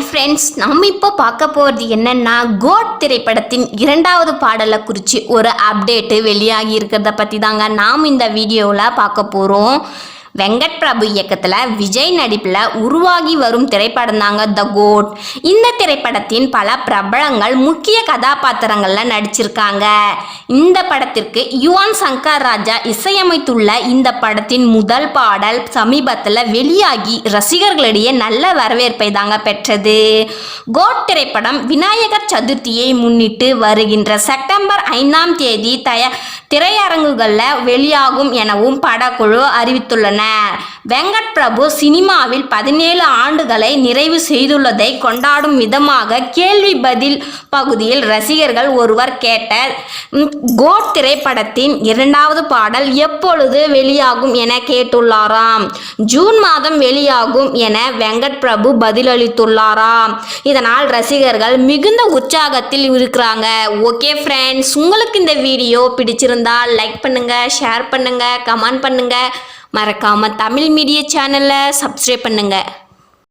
Friends நம்ம இப்போ பார்க்க போகிறது என்னென்னா கோட் திரைப்படத்தின் இரண்டாவது பாடலை குறித்து ஒரு அப்டேட்டு வெளியாகி இருக்கிறத பற்றி தாங்க நாம் இந்த வீடியோவில் பார்க்க போகிறோம் வெங்கட் பிரபு இயக்கத்தில் விஜய் நடிப்பில் உருவாகி வரும் திரைப்படம் தாங்க த கோட் இந்த திரைப்படத்தின் பல பிரபலங்கள் முக்கிய கதாபாத்திரங்களில் நடிச்சிருக்காங்க. இந்த படத்திற்கு யுவன் சங்கர் ராஜா இசையமைத்துள்ள இந்த படத்தின் முதல் பாடல் சமீபத்தில் வெளியாகி ரசிகர்களிடையே நல்ல வரவேற்பை தாங்க பெற்றது. கோட் திரைப்படம் விநாயகர் சதுர்த்தியை முன்னிட்டு வருகின்ற செப்டம்பர் ஐந்தாம் தேதி தயார் திரையரங்குகளில் வெளியாகும் எனவும் படக்குழு அறிவித்துள்ளன. வெங்கட் பிரபு சினிமாவில் பதினேழு ஆண்டுகளை நிறைவு செய்துள்ளதை கொண்டாடும் விதமாக கேள்வி பதில் பகுதியில் ரசிகர்கள் ஒருவர் கேட்ட கோட் திரைப்படத்தின் இரண்டாவது பாடல் எப்பொழுது வெளியாகும் என கேட்டுள்ளாராம். ஜூன் மாதம் வெளியாகும் என வெங்கட் பிரபு பதிலளித்துள்ளாராம். இதனால் ரசிகர்கள் மிகுந்த உற்சாகத்தில் இருக்கிறாங்க. ஓகே ஃப்ரெண்ட்ஸ் உங்களுக்கு இந்த வீடியோ பிடிச்சிருந்தா லைக் பண்ணுங்க ஷேர் பண்ணுங்க கமெண்ட் பண்ணுங்க. மறக்காம தமிழ் மீடியா சேனலை சப்ஸ்கிரைப் பண்ணுங்கள்